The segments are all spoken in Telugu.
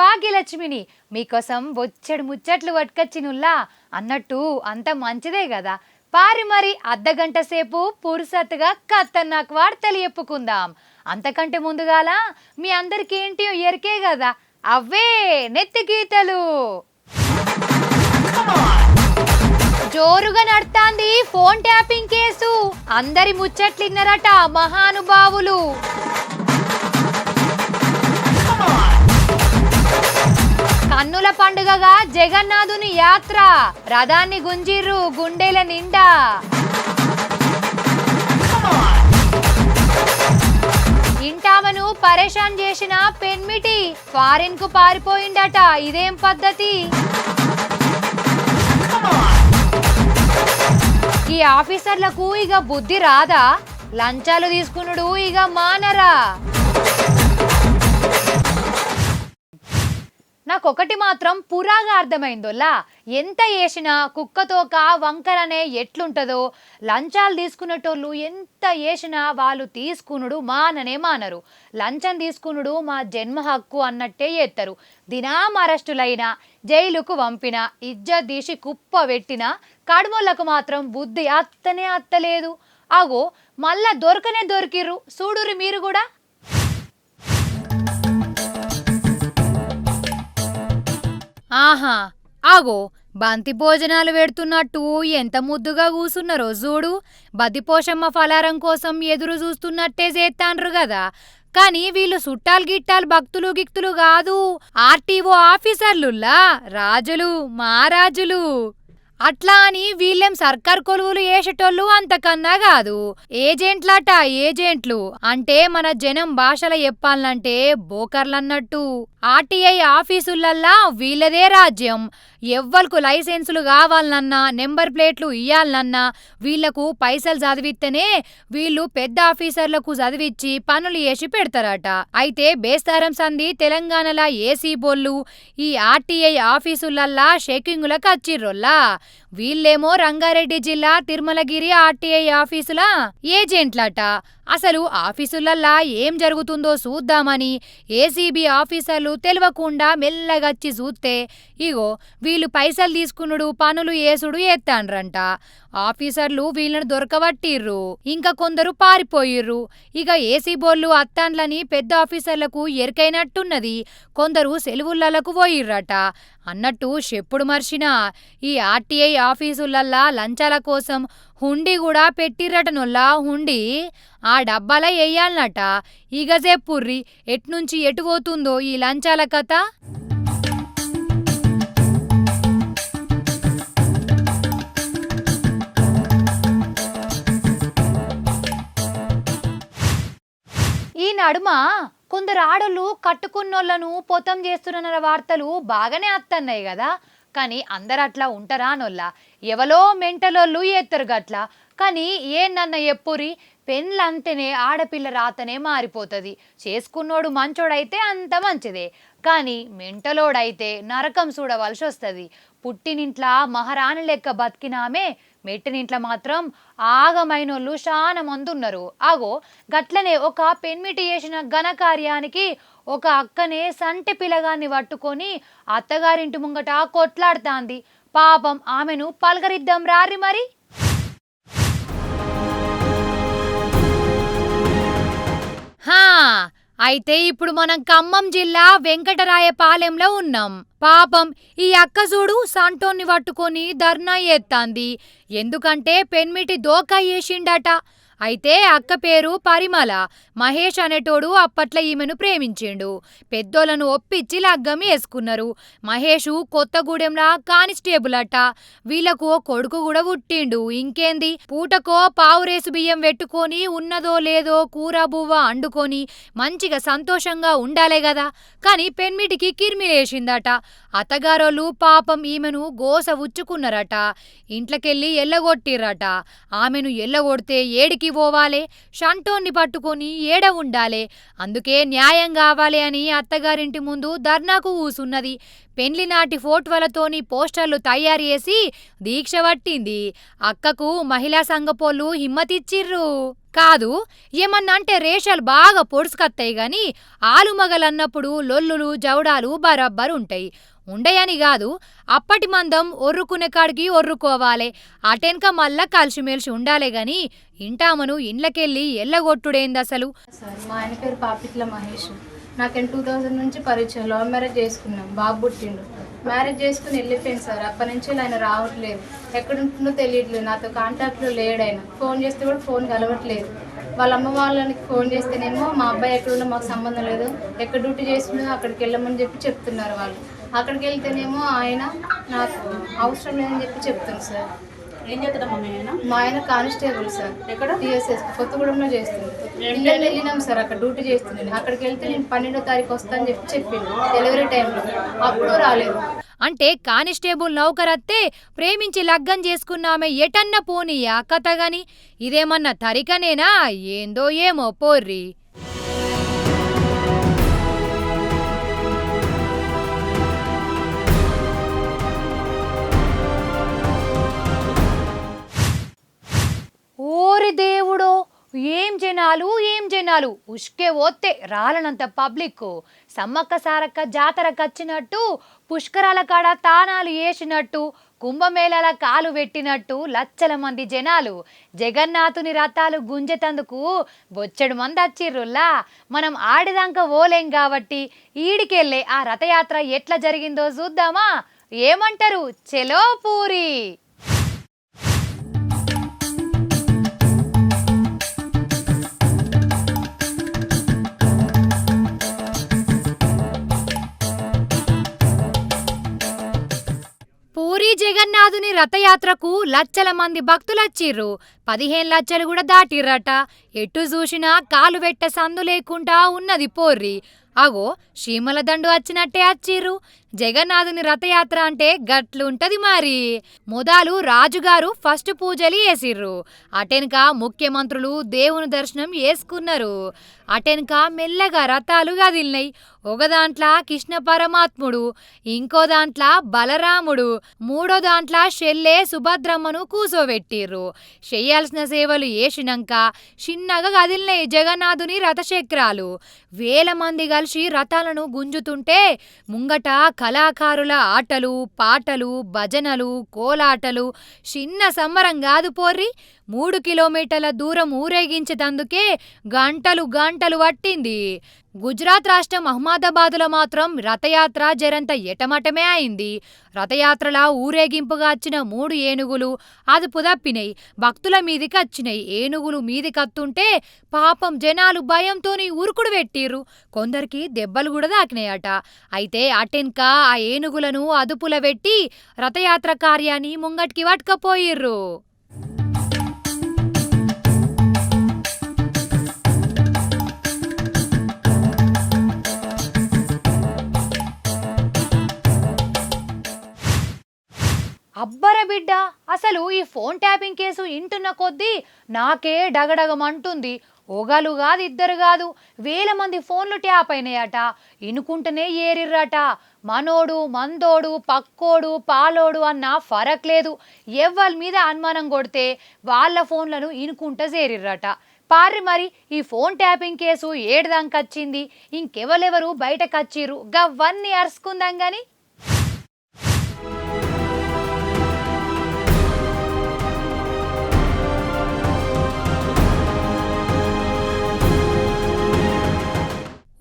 భాగ్యలక్ష్మిని మీకోసం బొచ్చడు ముచ్చట్లు పట్టుకొచ్చినుల్లా అన్నట్టు అంత మంచిదే కదా పారి మరి అర్ధగంట సేపు పురుసత్తుగా కత్తన్నాకు వార్తలు చెప్పుకుందాం. అంతకంటే ముందుగాల మీ అందరికి ఏంటి ఎరికే కదా అవే నెత్తి గీతలు. జోరుగా నడుతాంది ఫోన్ ట్యాపింగ్ కేసు. అందరి ముచ్చట్లిన్నరట మహానుభావులు. కన్నుల పండుగగా జగన్నాథుని యాత్ర. రథాన్ని గుంజిర్రు గుండెల నిండా. ఇంటామను పరేషాన్ చేసిన పెన్మిటి ఫారిన్కు పారిపోయిండట ఇదేం పద్ధతి? ఈ ఆఫీసర్లకు ఇక బుద్ధి రాదా? లంచాలు తీసుకునుడు ఇక మానరా? నాకు ఒకటి మాత్రం పురాగా అర్థమైందోలా. ఎంత వేసినా కుక్కతోక వంకరనే ఎట్లుంటదో లంచాలు తీసుకునేటోళ్ళు ఎంత వేసినా వాళ్ళు తీసుకునుడు మాననే మానరు. లంచం తీసుకునుడు మా జన్మ హక్కు అన్నట్టే చేస్తారు దినాం అరెస్టులైనా జైలుకు పంపిన ఇజ్జత్ తీసి కుప్ప పెట్టిన కడుమోళ్ళకు మాత్రం బుద్ధి అత్తనే అత్తలేదు. అగో మళ్ళా దొరకనే దొరికిర్రు. చూడురు మీరు కూడా? ఆహా ఆగో బంతి భోజనాలు పెడుతున్నట్టు ఎంత ముద్దుగా కూసున్నారో చూడు. బతిపోషమ్మ ఫలారం కోసం ఎదురు చూస్తున్నట్టే చేత్తాండ్రు గదా. కానీ వీళ్ళు చుట్టాలు గిట్టాలు భక్తులు గిక్తులు కాదు. ఆర్టీఓ ఆఫీసర్లుల్లా రాజులు మహారాజులు. అట్లా అని వీళ్ళేం సర్కార్ కొలువులు వేసేటోళ్ళు అంతకన్నా కాదు. ఏజెంట్లట ఏజెంట్లు. అంటే మన జనం భాషల చెప్పాలంటే బోకర్లన్నట్టు. ఆర్టీఐ ఆఫీసులల్లా వీళ్ళదే రాజ్యం. ఎవ్వరికి లైసెన్సులు కావాలన్నా నెంబర్ ప్లేట్లు ఇయ్యాలన్నా వీళ్ళకు పైసలు చదివిస్తేనే వీళ్ళు పెద్ద ఆఫీసర్లకు చదివిచ్చి పనులు చేసి పెడతారట. అయితే బేస్తారం సంధి తెలంగాణల ఏసీ బోళ్ళు ఈ ఆర్టీఐ ఆఫీసులల్లా షేకింగులకు వచ్చిర్రొల్లా వీళ్ళేమో రంగారెడ్డి జిల్లా తిరుమలగిరి ఆర్టీఐ ఆఫీసుల ఏజెంట్లట. అసలు ఆఫీసులల్లా ఏం జరుగుతుందో చూద్దామని ఏసీబీ ఆఫీసర్లు తెలియకుండా మెల్లగచ్చి చూస్తే ఇగో వీళ్ళు పైసలు తీసుకునుడు పనులు ఏసుడు ఎత్తాండ్రంట ఆఫీసర్లు వీళ్ళని దొరకబట్టిర్రు. ఇంకా కొందరు పారిపోయిర్రు. ఇక ఏసీ బోర్లు అత్తాండ్లని పెద్ద ఆఫీసర్లకు ఎరికైనట్టున్నది. కొందరు సెలవులకు పోయిర్రట. అన్నట్టు చెప్పుడు మర్చినా ఈ ఆర్టీఐ ఆఫీసులల్లా లంచాల కోసం హుండీ కూడా పెట్టిర్రటనుల్లా హుండీ. ఆ డబ్బాల వెయ్యాలనట ఇక చెప్పుర్రి ఎట్నుంచి ఎటు పోతుందో ఈ లంచాల కథ? ఈ నడుమ కొందరు ఆడోళ్ళు కట్టుకున్నోళ్ళను పొతం చేస్తున్న వార్తలు బాగానే అత్తన్నాయి కదా. కానీ అందరు అట్లా ఉంటారా నొల్ల? ఎవలో మెంటలోళ్ళు ఎత్తరు గట్లా. కానీ ఏందన్న ఎప్పురి? పెళ్ళంతేనే ఆడపిల్ల రాతనే మారిపోతుంది. చేసుకున్నోడు మంచోడైతే అంత మంచిదే. కానీ మెంటలోడైతే నరకం చూడవలసి వస్తుంది పుట్టినింట్లా మహారాణి లెక్క బతికినామే మెట్టినింట్ల మాత్రం ఆగమైనోళ్ళు చాలా మంది ఉన్నారు ఆగో గట్లనే ఒక పెన్మిటి చేసిన ఘనకార్యానికి ఒక అక్కనే సంటి పిలగాన్ని పట్టుకొని అత్తగారింటి ముంగట కొట్లాడుతాంది. పాపం ఆమెను పలకరిద్దాం రారి మరి. హా అయితే ఇప్పుడు మనం ఖమ్మం జిల్లా వెంకటరాయపాలెంలో ఉన్నాం. పాపం ఈ అక్క చూడు సంటోన్ని పట్టుకొని ధర్నా ఎత్తాంది. ఎందుకంటే పెన్మిటి దోకా వేసిండట. అయితే అక్క పేరు పరిమళ. మహేష్ అనేటోడు అప్పట్లో ఈమెను ప్రేమించిండు. పెద్దోళ్ళను ఒప్పించి లగ్గం వేసుకున్నారు. మహేషు కొత్తగూడెంలా కానిస్టేబుల్ అట వీళ్ళకు కొడుకు కూడా పుట్టిండు. ఇంకేంది? పూటకో పావురేసు బియ్యం పెట్టుకొని ఉన్నదో లేదో కూర బువ్వ అండుకొని మంచిగా సంతోషంగా ఉండాలే గదా. కాని పెన్మిటికి కిర్మిలేసిందట అత్తగారోళ్ళు పాపం ఈమెను గోస ఉచ్చుకున్నారట. ఇంట్లోకెళ్ళి ఎల్లగొట్టిర్రట ఆమెను ఎల్లగొడితే ఏడికి ఓవాలే పోవాలే షంటోన్ని పట్టుకొని ఏడ ఉండాలే? అందుకే న్యాయం కావాలి అని అత్తగారింటి ముందు ధర్నాకు ఊసున్నది. పెండ్లి నాటి ఫోటోలతోని పోస్టర్లు తయారు చేసి దీక్ష పట్టింది. అక్కకు మహిళా సంఘపోళ్ళు హిమ్మతిచ్చిర్రు. కాదు ఏమన్నా అంటే రేషాలు బాగా పొడుసుకత్తాయి గాని ఆలుమగలన్నప్పుడు లొల్లులు జవడాలు బరబ్బర్ ఉంటాయి. ఉండయని కాదు అప్పటి మందం ఒర్రుకునే కాడికి ఒర్రుకోవాలే. అటెనక మళ్ళా కలిసిమెలిసి ఉండాలే గాని ఇంటామను ఇండ్లకెళ్ళి ఎల్లగొట్టుడేందసలు సార్ మా ఆయన పేరు పాపిట్ల మహేష్. నాకు టూ థౌజండ్ నుంచి పరిచయం లవ్ మ్యారేజ్ చేసుకున్నాం. బాబు పుట్టిండు. మ్యారేజ్ చేసుకుని వెళ్ళిపోయింది సార్. అప్పటి నుంచి ఆయన రావట్లేదు. ఎక్కడుంటుందో తెలియట్లేదు. నాతో కాంటాక్ట్లో లేడు ఆయన. ఫోన్ చేస్తే కూడా ఫోన్ కలవట్లేదు. వాళ్ళ అమ్మ వాళ్ళకి ఫోన్ చేస్తేనేమో మా అబ్బాయి ఎక్కడున్నా మాకు సంబంధం లేదు. ఎక్కడ డ్యూటీ చేస్తున్నా అక్కడికి వెళ్ళమని చెప్పి చెప్తున్నారు వాళ్ళు. అక్కడికి వెళ్తేనేమో ఆయన నాకు అవసరం లేదని చెప్పి చెప్తుంది సార్. ఏం చేస్తాడమ్మా మీ ఆయన? మా ఆయన కానిస్టేబుల్ సార్. ఎక్కడ? టీఎస్ఎస్ కొత్తగూడెంలో చేస్తుంది. నిన్న వెళ్ళినాం సార్ అక్కడ డ్యూటీ చేస్తున్నాను అక్కడికి వెళ్తే నేను పన్నెండో తారీఖు వస్తానని చెప్పి చెప్పిండు. డెలివరీ టైంలో. అప్పుడు రాలేదు. అంటే కానిస్టేబుల్ నౌకరత్తే ప్రేమించి లగ్గం చేసుకున్నామె ఎటన్న పోనీయా కథగాని ఇదేమన్నా తరికనేనా? ఏందో ఏమో పోర్రి. దేవుడో? ఏం జనాలు? ఏం జనాలు? ఉష్కే ఓతే రాలనంత పబ్లిక్ సమ్మక్క సారక్క జాతరకు వచ్చినట్టు పుష్కరాల కాడ తానాలు వేసినట్టు కుంభమేళాల కాలు పెట్టినట్టు లచ్చల మంది జనాలు. జగన్నాథుని రథాలు గుంజెతందుకు బొచ్చెడు మంది వచ్చిర్రుల్లా మనం ఆడిదాంక ఓలేం కాబట్టి ఈడికెళ్ళే ఆ రథయాత్ర ఎట్లా జరిగిందో చూద్దామా? ఏమంటారు? చెలో పూరి జగన్నాథుని రథయాత్రకు లచ్చల మంది భక్తులచ్చిర్రు. పదిహేను లచ్చలు కూడా దాటిర్రట. ఎటు చూసినా కాలు పెట్ట సందు లేకుండా ఉన్నది పోర్రి. అగో శ్రీమల దండు వచ్చినట్టే అచ్చిర్రు. జగన్నాథుని రథయాత్ర అంటే గట్లుంటది మరి. మొదలు రాజుగారు ఫస్ట్ పూజలు వేసిర్రు అటెనక ముఖ్యమంత్రులు దేవుని దర్శనం చేసుకున్నారు అటెనక మెల్లగా రథాలు కదిలినాయి ఒక దాంట్ల కృష్ణ పరమాత్ముడు ఇంకో దాంట్ల బలరాముడు మూడో దాంట్ల షెల్లే సుభద్రమ్మను కూసోబెట్టిర్రు. చెయ్యాల్సిన సేవలు వేసినాక చిన్నగా కదిలినాయి జగన్నాథుని రథచక్రాలు. వేల మంది కలిసి రథాలను గుంజుతుంటే ముంగట కళాకారుల ఆటలు పాటలు భజనలు కోలాటలు చిన్న సంబరం కాదు పోర్రి. మూడు కిలోమీటర్ల దూరం ఊరేగించేటందుకే గంటలు గంటలు పట్టింది. గుజరాత్ రాష్ట్రం అహ్మదాబాదులో మాత్రం రథయాత్ర జరంత ఎటమటమే అయింది. రథయాత్రలా ఊరేగింపుగా వచ్చిన మూడు ఏనుగులు అదుపు తప్పినాయి భక్తుల మీదికి వచ్చినాయి. ఏనుగులు మీదికత్తుంటే పాపం జనాలు భయంతోని ఉరుకుడు పెట్టిర్రు. కొందరికి దెబ్బలు కూడా తాకినాయట. అయితే అటెన్క ఆ ఏనుగులను అదుపుల పెట్టి రథయాత్ర కార్యాన్ని ముంగటికి పట్టుకపోయిర్రు. అబ్బర బిడ్డ అసలు ఈ ఫోన్ ట్యాపింగ్ కేసు ఇంటున్న కొద్దీ నాకే డగడగమంటుంది. ఒగలు కాదు ఇద్దరు కాదు వేల మంది ఫోన్లు ట్యాప్ అయినాయట. ఇనుకుంటేనే ఏరిర్రట. మనోడు మందోడు పక్కోడు పాలోడు అన్న ఫరక్ లేదు. ఎవ్వరి మీద అనుమానం కొడితే వాళ్ళ ఫోన్లను ఇనుకుంట చేరిర్రట పార్రి మరి ఈ ఫోన్ ట్యాపింగ్ కేసు ఏడుదాంకొచ్చింది? ఇంకెవరెవరు బయటకొచ్చిర్రు? గవ్వన్నీ అరుసుకుందాం కానీ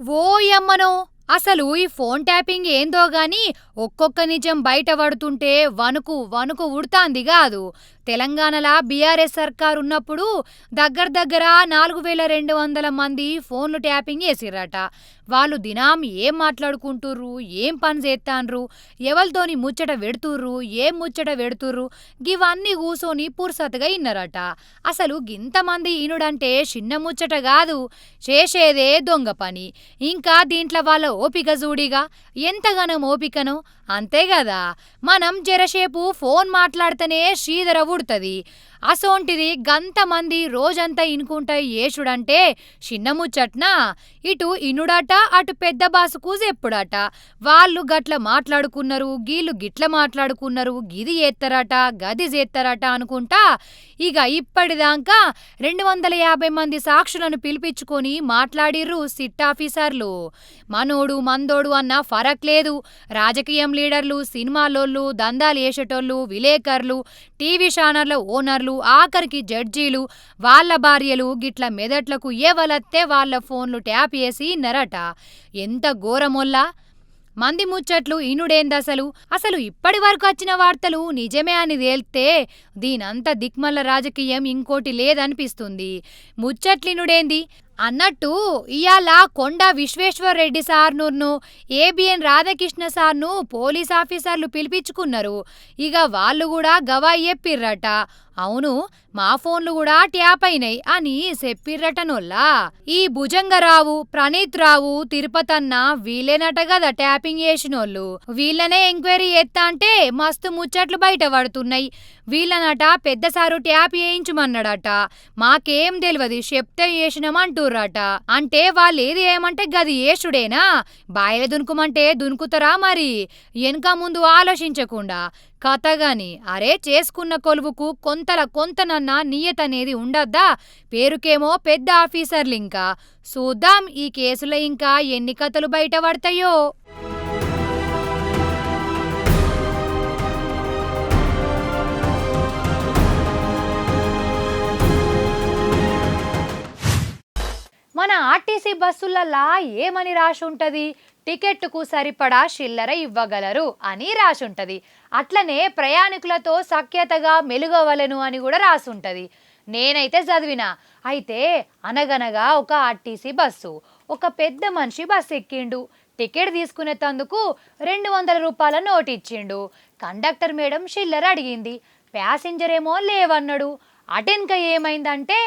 ఓయమ్మనో! అసలు ఈ ఫోన్ ట్యాపింగ్ ఏందో గాని ఒక్కొక్క నిజం బయట పడుతుంటే వణుకు వణుకు ఉడుతాంది కాదు తెలంగాణలో బీఆర్ఎస్ సర్కార్ ఉన్నప్పుడు దగ్గర దగ్గర నాలుగు వేల రెండు వందల మంది ఫోన్లు ట్యాపింగ్ చేసిర్రట వాళ్ళు దినాం ఏం మాట్లాడుకుంటుర్రు ఏం పని చేస్తాన్రు ఎవరితోని ముచ్చట వెడుతుర్రు ఏం ముచ్చట వెడుతుర్రు గివన్నీ కూసోని పుర్సతగా ఇన్నరట. అసలు గింతమంది ఈనుడంటే చిన్న ముచ్చట కాదు చేసేదే దొంగ పని. ఇంకా దీంట్లో వాళ్ళ ఓపిక జూడిగా ఎంతగానం ఓపికనో అంతేగాదా మనం జరసేపు ఫోన్ మాట్లాడితేనే శ్రీధర ఉడుతుంది అసోంటిది గంతమంది రోజంతా ఇనుకుంటా యేషుడంటే చిన్న ముచ్చట్న ఇటు ఇనుడట అటు పెద్ద బాసుకు చెప్పుడట వాళ్ళు గట్ల మాట్లాడుకున్నారు గీళ్ళు గిట్ల మాట్లాడుకున్నారు గిది చేత్తరట గది చేత్తరట అనుకుంటా ఇక ఇప్పటిదాకా రెండు వందల యాభై మంది సాక్షులను పిలిపించుకొని మాట్లాడిర్రు సిట్ ఆఫీసర్లు. మనోడు మందోడు అన్న ఫరక్ లేదు. రాజకీయం లీడర్లు సినిమాలోళ్ళు దందాలు వేసేటోళ్ళు విలేకరులు టీవీ ఛానళ్ళ ఓనర్లు ఆఖరికి జడ్జీలు వాళ్ళ భార్యలు గిట్ల మెదట్లకు ఎవలత్తే వాళ్ళ ఫోన్లు ట్యాప్ చేసిన్నరట నరట. ఎంత ఘోరమొల్లా! మంది ముచ్చట్లు ఇనుడేందసలు అసలు ఇప్పటి వరకు వచ్చిన వార్తలు నిజమే అని తేల్తే దీనంత దిక్మల్ల రాజకీయం ఇంకోటి లేదనిపిస్తుంది. ముచ్చట్లినుడేంది? అన్నట్టు ఇయాల కొండ విశ్వేశ్వర్ రెడ్డి సార్ను ఏబిఎన్ రాధాకృష్ణ సార్ను పోలీస్ ఆఫీసర్లు పిలిపించుకున్నారు. ఇక వాళ్ళు కూడా గవాయి చెప్పిర్రట. అవును మా ఫోన్లు కూడా ట్యాప్ అయినాయి అని చెప్పిర్రటనొల్లా ఈ భుజంగరావు ప్రణీత్ రావు తిరుపతన్న వీళ్ళేనట కదా ట్యాపింగ్ చేసినోళ్ళు. వీళ్ళనే ఎంక్వైరీ చేత్తాంటే మస్తు ముచ్చట్లు బయట పడుతున్నాయి. వీళ్ళనట పెద్ద సారు ట్యాప్ వేయించమన్నాడట మాకేం తెలియదు చెప్తే చేసినామంటూర్రట. అంటే వాళ్ళు ఏది ఏమంటే గది ఏసుడేనా? బాయలు దునుకుమంటే దునుకుతారా మరి? వెనుక ముందు ఆలోచించకుండా. కథగాని అరే చేసుకున్న కొలువుకు కొంతల కొంతనన్న నియత అనేది ఉండద్దా? పేరుకేమో పెద్ద ఆఫీసర్లు ఇంకా చూద్దాం ఈ కేసులో ఇంకా ఎన్ని కథలు బయటపడతాయో. ఆర్టీసీ బస్సులలా ఏమని రాసుంటది? టికెట్కు సరిపడా చిల్లర ఇవ్వగలరు అని రాసుంటది. అట్లనే ప్రయాణికులతో సఖ్యతగా మెలుగవలను అని కూడా రాసుంటది. నేనైతే చదివిన. అయితే అనగనగా ఒక ఆర్టీసీ బస్సు ఒక పెద్ద మనిషి బస్సు ఎక్కిండు. టికెట్ తీసుకునేటందుకు రెండు వందల రూపాయల నోట్ ఇచ్చిండు కండక్టర్ మేడం చిల్లర అడిగింది. ప్యాసింజర్ ఏమో లేవన్నాడు. అటెన్క ఏమైందంటే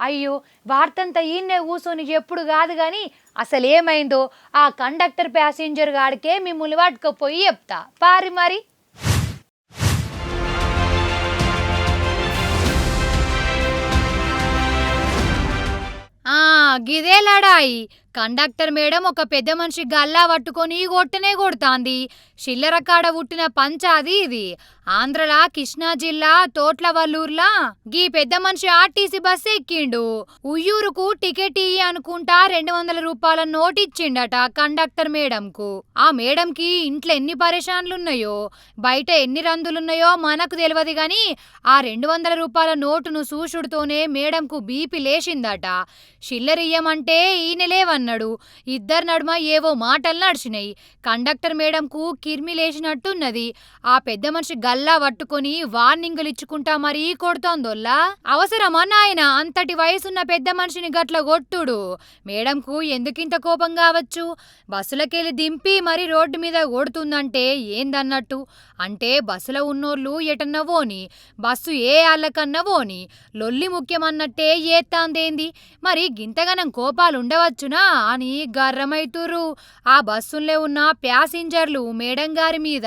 అయ్యో వార్తంతా ఈయన్నే కూర్చొని ఎప్పుడు కాదు కానీ అసలు ఏమైందో ఆ కండక్టర్ ప్యాసింజర్ గాడికే మిమ్మల్ని పట్టుకపోయి చెప్తా. పారి మరి. గిదే లడాయి కండక్టర్ మేడం ఒక పెద్ద మనిషి గల్లా పట్టుకొని కొట్టనే కొడుతాంది. చిల్లర కాడ పుట్టిన పంచాది ఇది. ఆంధ్రలా కృష్ణా జిల్లా తోట్లవల్లూర్లా గీ పెద్ద మనిషి ఆర్టీసీ బస్ ఎక్కిండు. ఉయ్యూరుకు టికెట్ ఇయ్యి అనుకుంటా రెండు వందల రూపాయల నోట్ ఇచ్చిండట కండక్టర్ మేడంకు. ఆ మేడంకి ఇంట్లో ఎన్ని పరేషాన్లున్నాయో బయట ఎన్ని రందులున్నాయో మనకు తెలియదు గాని ఆ రెండు వందల రూపాయల నోటును సూషుడుతోనే మేడంకు బీపీ లేచిందట. చిల్లరియ్యమంటే ఈయన అన్నాడు. ఇద్దరి నడుమ ఏవో మాటలు నడిచినాయి. కండక్టర్ మేడంకు కిర్మిలేసినట్టున్నది ఆ పెద్ద మనిషి గల్లా పట్టుకొని వార్నింగులు ఇచ్చుకుంటా మరీ కొడుతోందొల్లా? అవసరమా నాయన? అంతటి వయసున్న పెద్ద మనిషిని గట్ల కొట్టుడు. మేడంకు ఎందుకింత కోపం కావచ్చు? బస్సులకెళ్ళి దింపి మరీ రోడ్డు మీద కొడుతుందంటే ఏందన్నట్టు? అంటే బస్సులో ఉన్నోళ్ళు ఎటన్నావోని బస్సు ఏ ఆళ్ళకన్నా వోని లొల్లి ముఖ్యమన్నట్టే ఏత్తాందేంది? మరి గింతగనం కోపాలుండవచ్చునా? అని గర్రమైతుర్రు. ఆ బస్సుల్లో ఉన్న ప్యాసింజర్లు మేడం గారి మీద.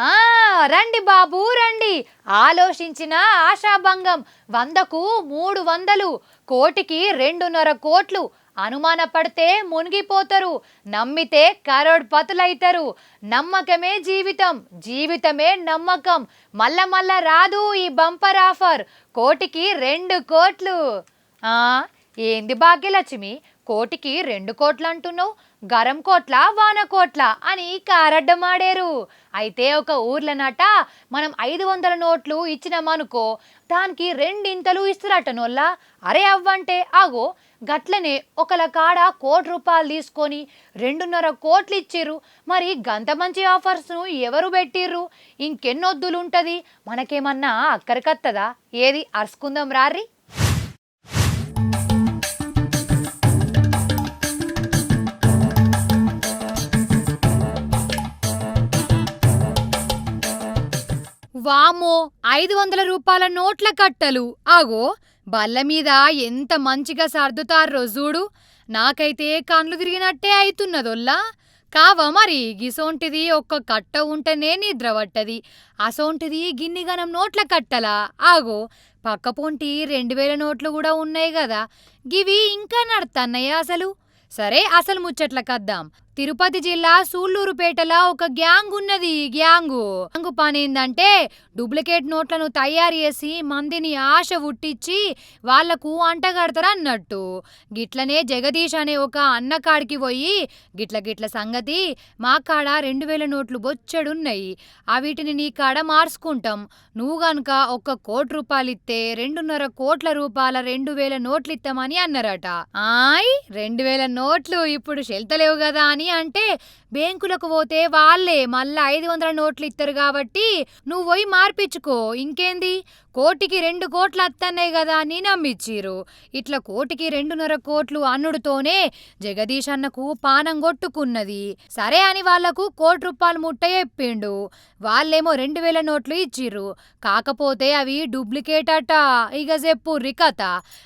ఆ రండి బాబు రండి. ఆలోచించిన ఆశాభంగం. వందకు మూడు వందలు. కోటికి రెండున్నర కోట్లు. అనుమాన పడితే మునిగిపోతారు. నమ్మితే కరోడ్పతులైతారు. నమ్మకమే జీవితం జీవితమే నమ్మకం. మల్ల మల్ల రాదు ఈ బంపర్ ఆఫర్. కోటికి రెండు కోట్లు. ఏంది భాగ్యలక్ష్మి? కోటికి రెండు కోట్లు అంటున్నావు గరం కోట్ల వాన కోట్ల అని కారడ్డమాడారు. అయితే ఒక ఊర్లనట మనం ఐదు వందల నోట్లు ఇచ్చినామనుకో దానికి రెండింతలు ఇస్తురట నోళ్ళ. అరే అవ్వంటే ఆగో గట్లనే ఒకల కాడ కోటి రూపాయలు తీసుకొని రెండున్నర కోట్లు ఇచ్చిర్రు. మరి గంత మంచి ఆఫర్స్ను ఎవరు పెట్టిర్రు? ఇంకెన్నొద్దులుంటది మనకేమన్నా అక్కరికత్తదా? ఏది అరుసుకుందాం రారి వామో ఐదు వందల రూపాయల నోట్ల కట్టలు. ఆగో బల్ల మీద ఎంత మంచిగా సర్దుతార్రో చూడు నాకైతే కండ్లు తిరిగినట్టే అవుతున్నదొల్లా కావా మరి గిసోంటిది ఒక్క కట్ట ఉంటేనే నిద్ర పట్టది. అసోంటిది గిన్నిగనం నోట్ల కట్టలా. ఆగో పక్కపొంటి రెండు వేల నోట్లు కూడా ఉన్నాయి కదా గివి ఇంకా నడుతన్నయ్యా అసలు? సరే అసలు ముచ్చట్లకద్దాం తిరుపతి జిల్లా సూళ్ళూరుపేటలో ఒక గ్యాంగ్ ఉన్నది గ్యాంగు. గ్యాంగు పని ఏందంటే డూప్లికేట్ నోట్లను తయారు చేసి మందిని ఆశ పుట్టించి వాళ్ళకు అంటగడతారు అన్నట్టు గిట్లనే జగదీష్ అనే ఒక అన్నకాడికి పోయి గిట్ల గిట్ల సంగతి మా కాడ రెండు వేల నోట్లు బొచ్చెడున్నాయి. ఆ వీటిని నీ కాడ మార్చుకుంటాం. నువ్వు గనుక ఒక్క కోటి రూపాయలు ఇస్తే రెండున్నర కోట్ల రూపాయల రెండు వేల నోట్లు ఇస్తామని అన్నారట. ఆయ్! రెండు వేల నోట్లు ఇప్పుడు చెల్తలేవు కదా అని అంటే బ్యాంకులకు పోతే వాళ్ళే మళ్ళా ఐదు వందల నోట్లు ఇస్తారు కాబట్టి నువ్వు పోయి మార్పించుకో ఇంకేంది? కోటికి రెండు కోట్లు అత్తన్నాయి కదా అని నమ్మిచ్చిరు ఇట్లా కోటికి రెండున్నర కోట్లు అన్నుడుతోనే జగదీష్ అన్నకు పానం కొట్టుకున్నది. సరే అని వాళ్ళకు కోటి రూపాయలు ముట్ట చెప్పిండు. వాళ్ళేమో రెండు వేల నోట్లు ఇచ్చిర్రు. కాకపోతే అవి డూప్లికేట్ అట. ఇక చెప్పుర్రి కథ.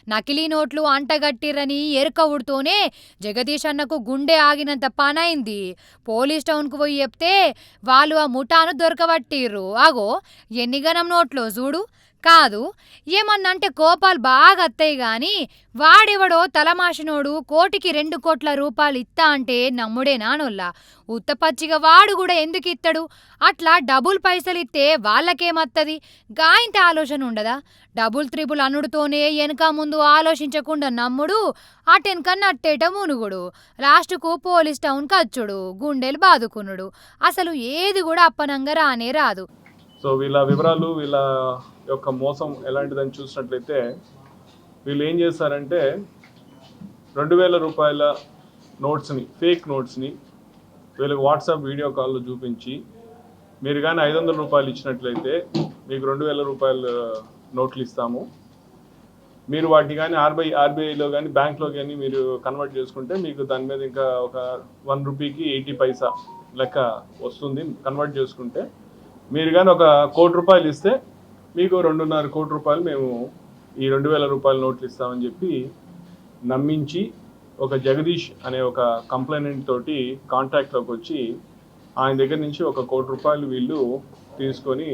నకిలీ నోట్లు అంటగట్టిర్రని ఎరుకవుడుతోనే జగదీష్ అన్నకు గుండె ఆగినంత పనైంది. పోలీస్ టౌన్కు పోయి చెప్తే వాళ్ళు ఆ ముఠాను దొరకబట్టిర్రు. అగో ఎన్నిగనం నోట్లో చూడు. కాదు ఏమన్నంటే కోపాలు బాగా అత్తయి గాని వాడెవడో తలమాషినోడు కోటికి రెండు కోట్ల రూపాయలు ఇత్తా అంటే నమ్ముడే నానొల్లా. ఉత్తపచ్చిగా వాడు కూడా ఎందుకు ఇత్తడు? అట్లా డబుల్ పైసలు ఇస్తే వాళ్ళకేమత్తది? గాయంత ఆలోచన ఉండదా? డబుల్ త్రిబుల్ అనుడుతోనే వెనక ముందు ఆలోచించకుండా నమ్ముడు అటెనకన్నా అట్టేట మునుగుడు. లాస్ట్కు పోలీస్ టౌన్ అచ్చుడు గుండెలు బాదుకునుడు. అసలు ఏది కూడా అప్పనంగా రానే రాదు. సో వీళ్ళ వివరాలు వీళ్ళ యొక్క మోసం ఎలాంటిదని చూసినట్లయితే వీళ్ళు ఏం చేశారంటే రెండు వేల రూపాయల నోట్స్ని ఫేక్ నోట్స్ని వీళ్ళకి వాట్సాప్ వీడియో కాల్లో చూపించి మీరు కానీ ఐదు వందల రూపాయలు ఇచ్చినట్లయితే మీకు రెండు వేల రూపాయలు నోట్లు ఇస్తాము. మీరు వాటిని కానీ ఆర్బీఐ ఆర్బీఐలో కానీ బ్యాంక్లో కానీ మీరు కన్వర్ట్ చేసుకుంటే మీకు దాని మీద ఇంకా ఒక వన్ రూపీకి ఎయిటీ పైసా లెక్క వస్తుంది కన్వర్ట్ చేసుకుంటే. మీరు కానీ ఒక కోటి రూపాయలు ఇస్తే మీకు రెండున్నర కోటి రూపాయలు మేము ఈ రెండు వేల రూపాయల నోట్లు ఇస్తామని చెప్పి నమ్మించి ఒక జగదీష్ అనే ఒక కంప్లైనెంట్ తోటి కాంట్రాక్ట్లోకి వచ్చి ఆయన దగ్గర నుంచి ఒక కోటి రూపాయలు వీళ్ళు తీసుకొని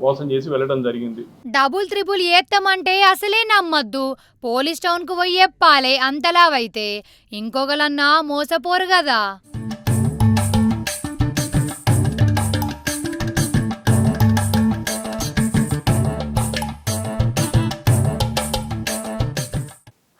మోసం చేసి వెళ్ళడం జరిగింది. డబుల్ త్రిబుల్ ఏత్తమంటే అసలే నమ్మద్దు. పోలీస్ టౌన్కు పోయి చెప్పాలే అంతలావైతే. ఇంకొకలన్నా మోసపోరు కదా.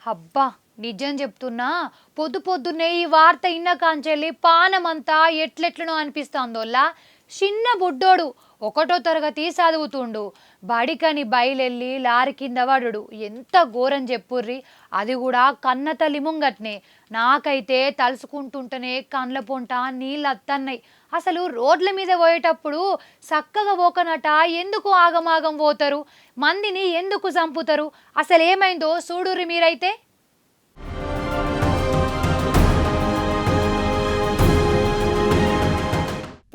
అబ్బా నిజం చెప్తున్నా పొద్దు పొద్దున్నే ఈ వార్త ఇన్న కాంచెల్లి పానమంతా ఎట్లెట్లనో అనిపిస్తాందోల్లా. చిన్న బుడ్డోడు ఒకటో తరగతి చదువుతుండు. బడికని బయలెళ్ళి లారి కింద పడుడు. ఎంత ఘోరం చెప్పుర్రి. అది కూడా కన్న తల్లి ముంగట్నే. నాకైతే తలుసుకుంటుంటేనే కండ్ల పొంట నీళ్ళు అత్తన్నాయి అసలు రోడ్ల మీద పోయేటప్పుడు చక్కగా పోకనట ఎందుకు ఆగమాగం పోతారు? మందిని ఎందుకు చంపుతారు? అసలు ఏమైందో చూడుర్రి మీరైతే.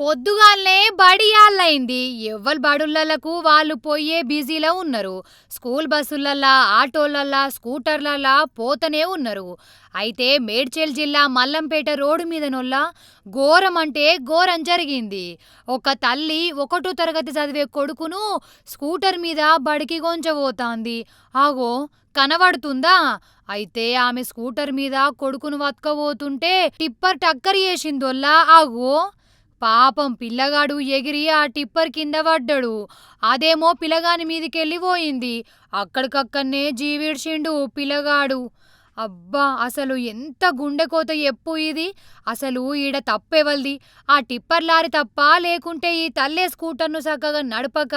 పొద్దుగాలనే బడియాళ్ళైంది. ఎవ్వరు బడులకు వాళ్ళు పోయే బిజీలో ఉన్నారు. స్కూల్ బస్సులల్లా ఆటోలల్లా స్కూటర్లల్లా పోతనే ఉన్నారు. అయితే మేడ్చల్ జిల్లా మల్లంపేట రోడ్డు మీదనొల్ల ఘోరం అంటే ఘోరం జరిగింది. ఒక తల్లి ఒకటో తరగతి చదివే కొడుకును స్కూటర్ మీద బడికి గొంచబోతాంది ఆగో కనబడుతుందా? అయితే ఆమె స్కూటర్ మీద కొడుకును వత్కబోతుంటే టిప్పర్ టక్కర్ చేసిందొల్లా. ఆగో పాపం పిల్లగాడు ఎగిరి ఆ టిప్పర్ కింద పడ్డాడు. అదేమో పిల్లగాని మీదికెళ్ళి పోయింది అక్కడికక్కడనే జీవిడ్చిండు పిల్లగాడు అబ్బా! అసలు ఎంత గుండెకోత ఎప్పు ఇది. అసలు ఈడ తప్పెవల్ది? ఆ టిప్పర్ లారీ తప్ప లేకుంటే ఈ తల్లే స్కూటర్ను చక్కగా నడపక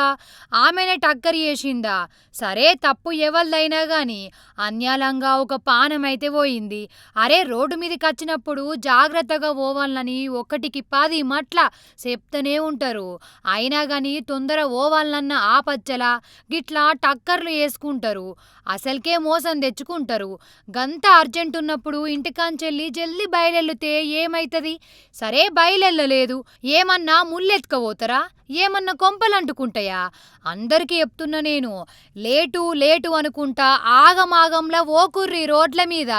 ఆమెనే టక్కర్ చేసిందా? సరే తప్పు ఎవరిదైనా గాని అన్యాలంగా ఒక పానమైతే పోయింది. అరే రోడ్డు మీదకి వచ్చినప్పుడు జాగ్రత్తగా పోవాలని ఒకటికి పది మట్ల చెప్తూనే ఉంటారు. అయినా గాని తొందర ఓవాలన్న ఆపచ్చలా? గిట్లా టక్కర్లు వేసుకుంటారు. అసలుకే మోసం తెచ్చుకుంటారు. గంత అర్జెంటున్నప్పుడు అర్జెంట్ ఉన్నప్పుడు ఇంటికాంచెల్లి జల్దీ బయలెల్లితే ఏమైతది? సరే బయలెల్లలేదు. ఏమన్నా ముల్లెత్తుకపోతారా? ఏమన్నా కొంపలంటుకుంటాయా? అందరికీ చెప్తున్నా నేను. లేటు లేటు అనుకుంటా ఆగమాగంలా ఓకుర్రి రోడ్ల మీద.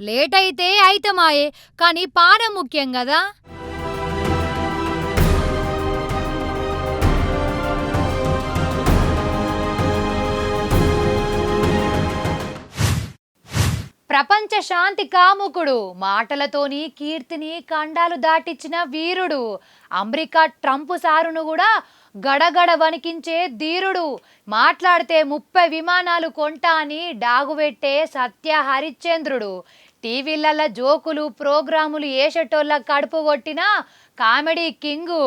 లేట్ అయితే అయితమాయే. కానీ పానం ముఖ్యం కదా ప్రపంచ శాంతి కాముకుడు. మాటలతోని కీర్తిని కండాలు దాటిచ్చిన వీరుడు. అమెరికా ట్రంప్ సారును కూడా గడగడ వణికించే ధీరుడు. మాట్లాడితే ముప్పై విమానాలు కొంటా అని డాగువెట్టే సత్య హరిశ్చంద్రుడు. టీవీలల్ల జోకులు ప్రోగ్రాములు ఏషటోళ్ళ కడుపు కొట్టిన కామెడీ కింగు.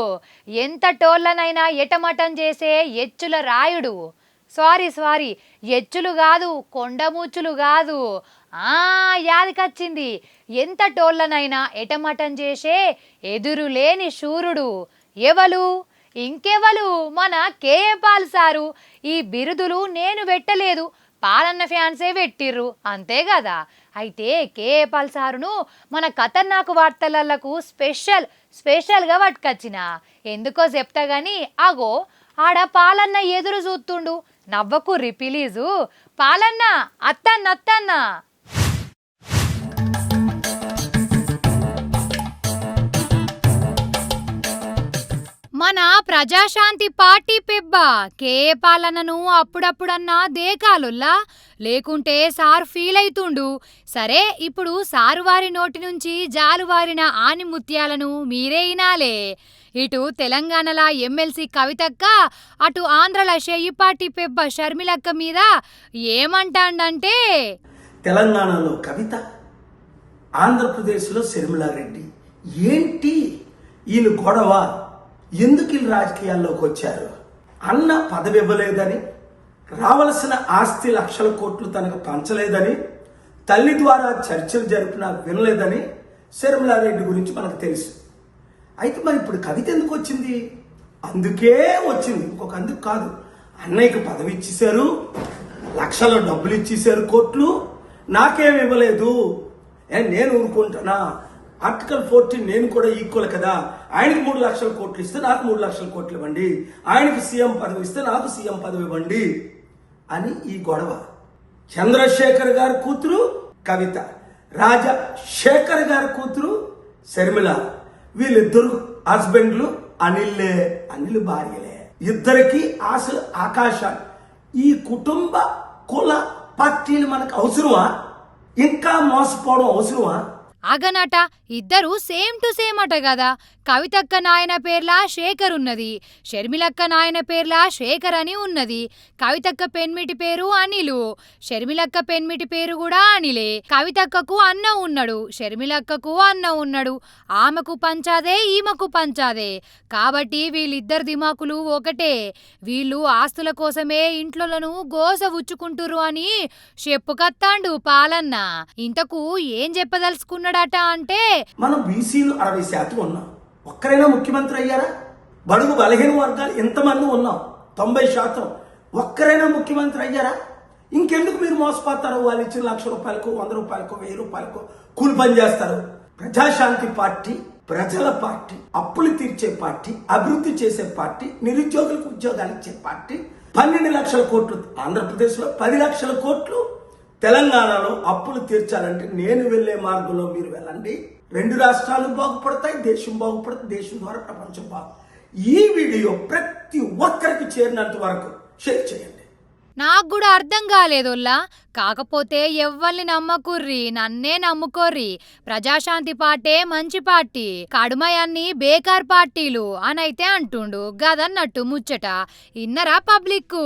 ఎంత టోళ్ళనైనా ఎటమటం చేసే ఎచ్చుల రాయుడు. సారీ సారీ ఎచ్చులు కాదు కొండమూచులు కాదు. యాదికొచ్చింది. ఎంత టోళ్ళనైనా ఎటమటం చేసే ఎదురులేని శూరుడు ఎవలు? ఇంకెవలు? మన కేఏ పాల్ సారు. ఈ బిరుదులు నేను పెట్టలేదు పాలన్న ఫ్యాన్సే పెట్టిర్రు అంతే కదా అయితే కేఏ పాల్ సారును మన ఖతర్నాకు వార్తలకు స్పెషల్ స్పెషల్గా పట్టుకొచ్చిన. ఎందుకో చెప్తా కానీ అగో ఆడ పాలన్న ఎదురు చూస్తుండు నవ్వకు రిపిలీజు పాలన్న అత్తన్న అత్తన్న మన ప్రజాశాంతి పార్టీ పెబ్బ కే పాలనను అప్పుడప్పుడన్నా దేకాలుల్లా లేకుంటే సార్ ఫీల్ అవుతుండు సరే ఇప్పుడు సారు వారి నోటి నుంచి జాలువారిన ఆనిముత్యాలను మీరే ఇనాలే. ఇటు తెలంగాణల ఎమ్మెల్సీ కవితక్క అటు ఆంధ్రల పార్టీ పెబ్బ షర్మిలక్క మీద ఏమంటాండంటే? తెలంగాణలో కవిత ఆంధ్రప్రదేశ్లో శర్మిలారెడ్డి ఏంటి? వీళ్ళు గొడవ? ఎందుకు వీళ్ళు రాజకీయాల్లోకి వచ్చారు? అన్న పదవి ఇవ్వలేదని రావలసిన ఆస్తి లక్షల కోట్లు తనకు పంచలేదని తల్లి ద్వారా చర్చలు జరిపినా వినలేదని శర్మలారెడ్డి గురించి మనకు తెలుసు. అయితే మరి ఇప్పుడు కవిత ఎందుకు వచ్చింది? అందుకే వచ్చింది. ఇంకొక అందుకు కాదు. అన్నయ్యకి పదవి ఇచ్చేశారు లక్షల డబ్బులు ఇచ్చేశారు కోట్లు. నాకేమి ఇవ్వలేదు. నేను ఊరుకుంటానా? ఆర్టికల్ ఫోర్టీన్ నేను కూడా ఈక్వల్ కదా. ఆయనకి మూడు లక్షల కోట్లు ఇస్తే నాకు మూడు లక్షల కోట్లు ఇవ్వండి. ఆయనకి సీఎం పదవి ఇస్తే నాకు సీఎం పదవి ఇవ్వండి. అని ఈ గొడవ. చంద్రశేఖర్ గారి కూతురు కవిత రాజా శేఖర్ గారి కూతురు శర్మిల. వీళ్ళిద్దరు హస్బెండ్లు అనిల్లే అనిల్ భార్యలే. ఇద్దరికి ఆశ ఆకాశాలు. ఈ కుటుంబ కుల పార్టీలు మనకు అవసరమా? ఇంకా మోసపోవడం అవసరమా? అగనట ఇద్దరు సేమ్ టు సేమ్ అట కదా కవితక్క నాయన పేర్లా శేఖర్ ఉన్నది. షర్మిలక్క నాయన పేర్లా శేఖర్ అని ఉన్నది. కవితక్క పెన్మిటి పేరు అనిలు. షర్మిలక్క పెన్మిటి పేరు కూడా అనిలే. కవితక్కకు అన్న ఉన్నాడు. షర్మిలక్కకు అన్న ఉన్నాడు. ఆమెకు పంచాదే ఈమెకు పంచాదే. కాబట్టి వీళ్ళిద్దరు దిమాకులు ఒకటే. వీళ్ళు ఆస్తుల కోసమే ఇంట్లోలను గోస ఉచ్చుకుంటురు అని చెప్పుకత్తాండు పాలన్న. ఇంతకు ఏం చెప్పదలుచుకున్నాడు? చెప్పదలుచుకున్నాడట అంటే మనం బీసీలు అరవై శాతం ఉన్నాం. ఒక్కరైనా ముఖ్యమంత్రి అయ్యారా? బడుగు బలహీన వర్గాలు ఎంతమంది ఉన్నాం? తొంభై శాతం. ఒక్కరైనా ముఖ్యమంత్రి అయ్యారా? ఇంకెందుకు మీరు మోసపోతారు? వాళ్ళు ఇచ్చిన లక్ష రూపాయలకు వంద రూపాయలకు వెయ్యి రూపాయలకు కూలి పని చేస్తారు. ప్రజాశాంతి పార్టీ ప్రజల పార్టీ అప్పులు తీర్చే పార్టీ అభివృద్ధి చేసే పార్టీ నిరుద్యోగులకు ఉద్యోగాలు ఇచ్చే పార్టీ పన్నెండు లక్షల కోట్లు ఆంధ్రప్రదేశ్లో పది లక్షల కోట్లు తెలంగాణలో అప్పులు తీర్చాలంటే నేను వెళ్ళే మార్గంలో మీరు వెళ్ళండి. రెండు రాష్ట్రాలు బాగుపడతాయి దేశం బాగుపడుతుంది దేశం ద్వారా ప్రపంచం బాగు. ఈ వీడియో ప్రతి ఒక్కరికి చేరినంత వరకు షేర్ చేయండి. నాకు కూడా అర్థం కాలేదోల్లా కాకపోతే ఎవ్వల్ని నమ్మకుర్రి నన్నే నమ్ముకోర్రి. ప్రజాశాంతి పార్టీ మంచి పార్టీ కడుమయన్ని బేకార్ పార్టీలు అనైతే అంటుండు గదన్నట్టు ముచ్చట. ఇన్నరా పబ్లిక్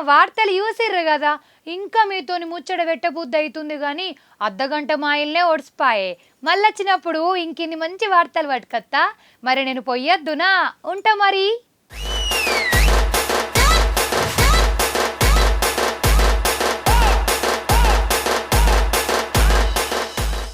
వార్తలు చూసిర్రు కదా. ఇంకా మీతోని ముచ్చట పెట్టబుద్ధి అవుతుంది కానీ అర్ధగంట మాయల్నే ఓడిసిపాయే మళ్ళొచ్చినప్పుడు ఇంకిన్ని మంచి వార్తలు పట్టుకత్తా. మరి నేను పొయ్యొద్దునా? ఉంటా మరి.